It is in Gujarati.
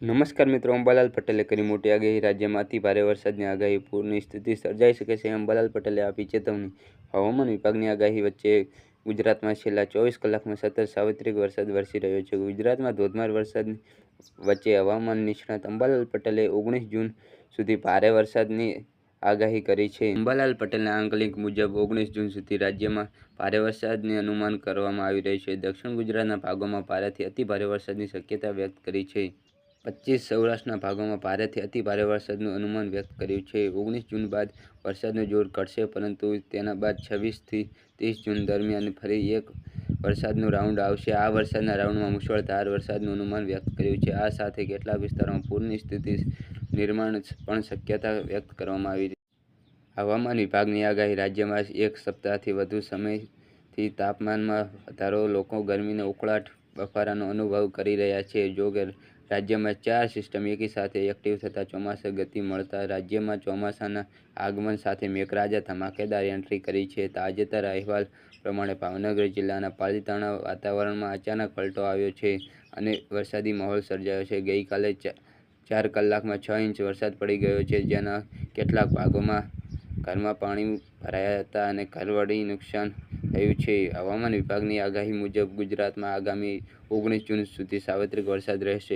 નમસ્કાર મિત્રો, અંબાલાલ પટેલે કરી મોટી આગાહી. રાજ્યમાં અતિ ભારે વરસાદની આગાહી પૂરની સ્થિતિ સર્જાઈ શકે છે. અંબાલાલ પટેલે આપી ચેતવણી. હવામાન વિભાગની આગાહી વચ્ચે ગુજરાતમાં છેલ્લા ચોવીસ કલાકમાં સતત સાર્વત્રિક વરસાદ વરસી રહ્યો છે. ગુજરાતમાં ધોધમાર વરસાદ વચ્ચે હવામાન નિષ્ણાત અંબાલાલ પટેલે ઓગણીસ જૂન સુધી ભારે વરસાદની આગાહી કરી છે. અંબાલાલ પટેલના આંકલિક મુજબ, ઓગણીસ જૂન સુધી રાજ્યમાં ભારે વરસાદની અનુમાન કરવામાં આવી રહ્યું છે. દક્ષિણ ગુજરાતના ભાગોમાં ભારેથી અતિ ભારે વરસાદની શક્યતા વ્યક્ત કરી છે. પચીસ સૌરાષ્ટ્રના ભાગોમાં ભારેથી અતિ ભારે વરસાદનું અનુમાન વ્યક્ત કર્યું છે. ઓગણીસ જૂન બાદ વરસાદનું જોર ઘટશે, પરંતુ તેના બાદ છવ્વીસથી ત્રીસ જૂન દરમિયાન ફરી એક વરસાદનું રાઉન્ડ આવશે. આ વરસાદના રાઉન્ડમાં મુશળધાર વરસાદનું અનુમાન વ્યક્ત કર્યું છે. આ સાથે કેટલાક વિસ્તારોમાં પૂરની સ્થિતિ નિર્માણ પણ શક્યતા વ્યક્ત કરવામાં આવી હવામાન વિભાગની આગાહી, રાજ્યમાં એક સપ્તાહથી વધુ સમયથી તાપમાનમાં વધારો, લોકો ગરમીને ઉકળાટ બફારાનો અનુભવ કરી રહ્યા છે. જો કે, રાજ્યમાં ચાર સિસ્ટમ એકી સાથે એક્ટિવ થતાં ચોમાસા ગતિ મળતા રાજ્યમાં ચોમાસાના આગમન સાથે મેઘરાજા ધમાકેદાર એન્ટ્રી કરી છે. તાજેતર અહેવાલ પ્રમાણે ભાવનગર જિલ્લાના પાલિતાણા વાતાવરણમાં અચાનક પલટો આવ્યો છે અને વરસાદી માહોલ સર્જાયો છે. ગઈકાલે ચાર કલાકમાં છ ઇંચ વરસાદ પડી ગયો છે, જેના કેટલાક ભાગોમાં ઘરમાં પાણી ભરાયા હતા અને ઘરવડી નુકસાન થયું છે. હવામાન વિભાગની આગાહી મુજબ ગુજરાતમાં આગામી ઓગણીસ જૂન સુધી સાર્વત્રિક વરસાદ રહેશે.